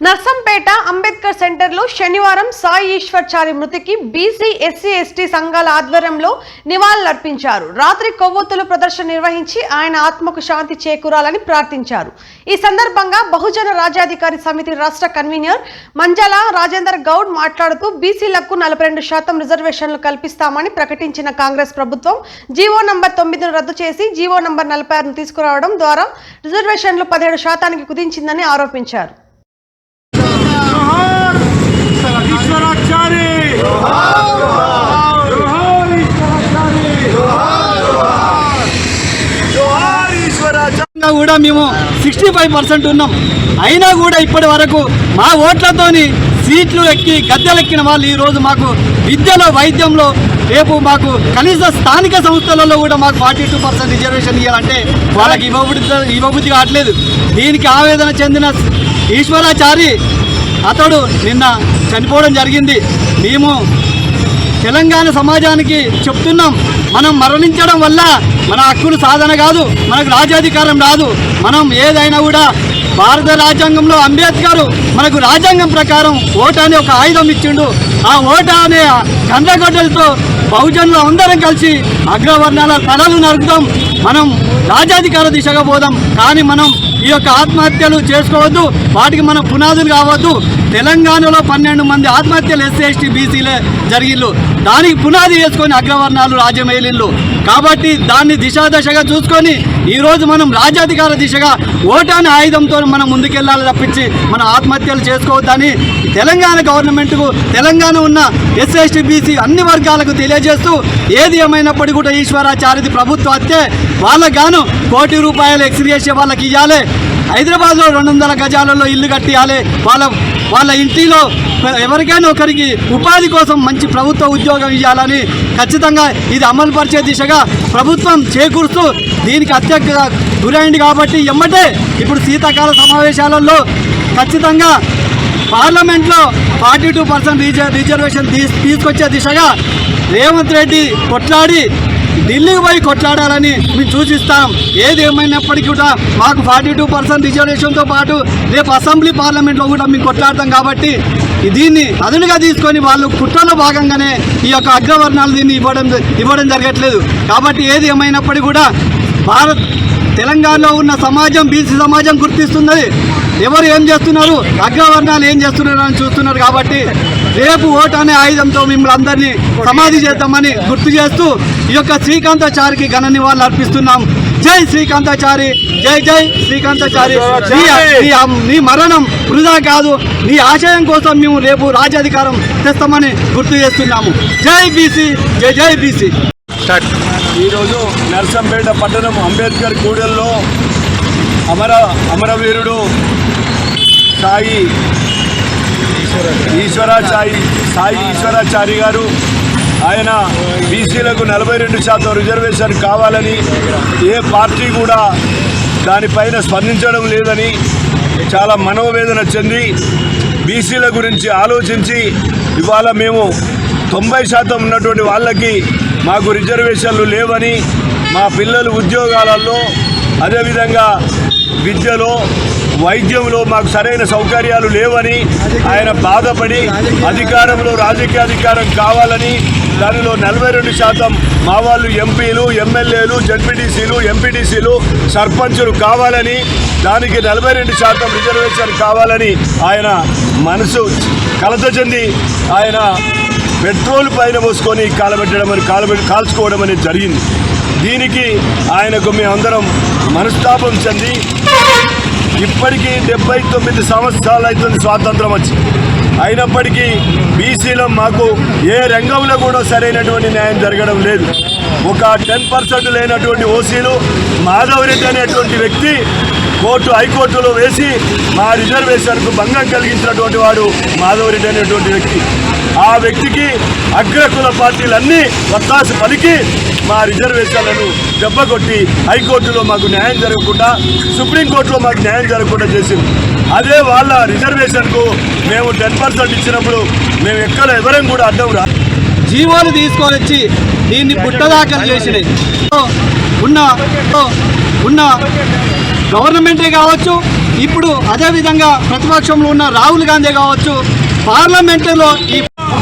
నర్సంపేట అంబేద్కర్ సెంటర్లో శనివారం సాయి ఈశ్వర్చారి మృతికి బీసీ ఎస్సీ ఎస్టీ సంఘాల ఆధ్వర్యంలో నివాళులర్పించారు. రాత్రి కొవ్వొత్తుల ప్రదర్శన నిర్వహించి ఆయన ఆత్మకు శాంతి చేకూరాలని ప్రార్థించారు. ఈ సందర్భంగా బహుజన రాజ్యాధికారి సమితి రాష్ట్ర కన్వీనర్ మంజల రాజేందర్ గౌడ్ మాట్లాడుతూ బీసీలకు నలభై రెండు శాతం రిజర్వేషన్లు కల్పిస్తామని ప్రకటించిన కాంగ్రెస్ ప్రభుత్వం జీవో నంబర్ తొమ్మిదిను రద్దు చేసి జీవో నంబర్ నలభై ఆరును తీసుకురావడం ద్వారా రిజర్వేషన్లు పదిహేడు శాతానికి కుదించిందని ఆరోపించారు. కూడా మేము సిక్స్టీ ఫైవ్ పర్సెంట్ ఉన్నాం. అయినా కూడా ఇప్పటి వరకు మా ఓట్లతోని సీట్లు ఎక్కి గద్దెలెక్కిన వాళ్ళు ఈరోజు మాకు విద్యలో వైద్యంలో రేపు మాకు కనీస స్థానిక సంస్థలలో కూడా మాకు ఫార్టీ టూ పర్సెంట్ రిజర్వేషన్ ఇవ్వాలంటే వాళ్ళకి ఇవ్వబుద్ధి ఇవ్వబుద్ధి కావట్లేదు. దీనికి ఆవేదన చెందిన ఈశ్వరాచారి అతడు నిన్న చనిపోవడం జరిగింది. మేము తెలంగాణ సమాజానికి చెప్తున్నాం మనం మరణించడం వల్ల మన హక్కులు సాధన కాదు మనకు రాజ్యాధికారం రాదు మనం ఏదైనా కూడా భారత రాజ్యాంగంలో అంబేద్కర్ మనకు రాజ్యాంగం ప్రకారం ఓటు అనే ఒక ఆయుధం ఇచ్చిండు. ఆ ఓటు అనే కందగడ్డలతో బహుజనులు అందరం కలిసి అగ్రవర్ణాల తలలు నరుకుతాం. మనం రాజాధికార దిశగా పోదాం. కానీ మనం ఈ యొక్క ఆత్మహత్యలు చేసుకోవద్దు. వాటికి మనం పునాదులు కావద్దు. తెలంగాణలో పన్నెండు మంది ఆత్మహత్యలు ఎస్సీ ఎస్టీ బీసీలే జరిగిళ్ళు. దానికి పునాది వేసుకొని అగ్రవర్ణాలు రాజ్యమేలిళ్ళు కాబట్టి దాన్ని దిశాదశగా చూసుకొని ఈరోజు మనం రాజ్యాధికార దిశగా ఓటాని ఆయుధంతో మనం ముందుకెళ్ళాలి తప్పించి మన ఆత్మహత్యలు చేసుకోవద్దని తెలంగాణ గవర్నమెంట్కు తెలంగాణ ఉన్న ఎస్సీఎస్టీ బీసీ అన్ని వర్గాలకు తెలియజేస్తూ ఏది ఏమైనప్పటికీ కూడా ఈశ్వరాచార్యది ప్రభుత్వ హత్యే. వాళ్ళకు గాను కోటి రూపాయలు ఎక్స్గ్రేషియా వాళ్ళకి ఇవ్వాలి హైదరాబాద్లో రెండు వందల గజాలలో ఇల్లు కట్టియాలి. వాళ్ళ వాళ్ళ ఇంటిలో ఎవరికైనా ఒకరికి ఉపాధి కోసం మంచి ప్రభుత్వ ఉద్యోగం ఇవ్వాలని ఖచ్చితంగా ఇది అమలు పరిచే దిశగా ప్రభుత్వం చేకూరుస్తూ దీనికి అత్యధిక గురైంది కాబట్టి ఎమ్మటే ఇప్పుడు శీతాకాల సమావేశాలలో ఖచ్చితంగా పార్లమెంట్లో ఫార్టీ టూ పర్సెంట్ రిజర్వేషన్ తీసుకొచ్చే దిశగా రేవంత్ రెడ్డి కొట్లాడి ఢిల్లీకి పోయి కొట్లాడాలని మేము సూచిస్తాం. ఏది ఏమైనప్పటికీ కూడా మాకు ఫార్టీ టూ పర్సెంట్ రిజర్వేషన్తో పాటు రేపు అసెంబ్లీ పార్లమెంట్లో కూడా మేము కొట్లాడతాం కాబట్టి దీన్ని అదునుగా తీసుకొని వాళ్ళు కుట్రలో భాగంగానే ఈ యొక్క అగ్రవర్ణాలు దీన్ని ఇవ్వడం ఇవ్వడం జరగట్లేదు. కాబట్టి ఏది ఏమైనప్పటికీ కూడా భారత్ తెలంగాణలో ఉన్న సమాజం బీసీ సమాజం గుర్తిస్తున్నది. ఎవరు ఏం చేస్తున్నారు? అగ్రవర్ణాలు ఏం చేస్తున్నారు అని చూస్తున్నారు కాబట్టి రేపు ఓటు అనే ఆయుధంతో మిమ్మల్ని అందరినీ సమాధి చేద్దామని గుర్తు చేస్తూ ఈ యొక్క శ్రీకాంతాచారికి ఘన నివాళులు అర్పిస్తున్నాం. జై శ్రీకాంతాచారి జై జై శ్రీకాంతాచారి. నీ మరణం వృధా కాదు. నీ ఆశయం కోసం మేము రేపు రాజ్యాధికారం తెస్తామని గుర్తు చేస్తున్నాము. జై బీసీ జై జై బీసీ. ఈరోజు నర్సంపేట పట్టణం అంబేద్కర్ కూడల్లో అమర అమరవీరుడు సాయి ఈశ్వరాచారి సాయి ఈశ్వరాచారి గారు ఆయన బీసీలకు నలభై రెండు శాతం రిజర్వేషన్ కావాలని ఏ పార్టీ కూడా దానిపైన స్పందించడం లేదని చాలా మనోవేదన చెంది బీసీల గురించి ఆలోచించి ఇవాళ మేము తొంభై శాతం ఉన్నటువంటి వాళ్ళకి మాకు రిజర్వేషన్లు లేవని మా పిల్లలు ఉద్యోగాలలో అదేవిధంగా విద్యలో వైద్యంలో మాకు సరైన సౌకర్యాలు లేవని ఆయన బాధపడి అధికారంలో రాజకీయ అధికారం కావాలని దానిలో నలభై రెండు శాతం మా వాళ్ళు ఎంపీలు ఎమ్మెల్యేలు జడ్పీటీసీలు ఎంపీటీసీలు సర్పంచులు కావాలని దానికి నలభై రెండు శాతం రిజర్వేషన్ కావాలని ఆయన మనసు కలత చెంది ఆయన పెట్రోల్ పైన పోసుకొని కాలబెట్టడం అని కాలబెట్టి కాల్చుకోవడం అనేది జరిగింది. దీనికి ఆయనకు మేమందరం మనస్తాపం చెంది ఇప్పటికీ డెబ్బై తొమ్మిది సంవత్సరాలు అవుతుంది స్వాతంత్రం వచ్చి. అయినప్పటికీ బీసీలో మాకు ఏ రంగంలో కూడా సరైనటువంటి న్యాయం జరగడం లేదు. ఒక టెన్ పర్సెంట్ లేనటువంటి ఓసీలు మాధవరెడ్డి అనేటువంటి వ్యక్తి కోర్టు హైకోర్టులో వేసి మా రిజర్వేషన్కు భంగం కలిగించినటువంటి వాడు మాధవరెడ్డి అనేటువంటి వ్యక్తి. ఆ వ్యక్తికి అగ్రకుల పార్టీలన్నీ వత్తాసు పలికి మా రిజర్వేషన్లను దెబ్బకొట్టి హైకోర్టులో మాకు న్యాయం జరగకుండా సుప్రీంకోర్టులో మాకు న్యాయం జరగకుండా చేసింది. అదే వాళ్ళ రిజర్వేషన్కు మేము టెన్ పర్సెంట్ ఇచ్చినప్పుడు మేము ఎక్కడ ఎవరం కూడా అడ్డం రా జీవోలు తీసుకొని వచ్చి దీన్ని పుట్టదాఖలు చేసినాయి. ఉన్న ఉన్న గవర్నమెంటే కావచ్చు ఇప్పుడు అదేవిధంగా ప్రతిపక్షంలో ఉన్న రాహుల్ గాంధీ కావచ్చు పార్లమెంటులో ఈ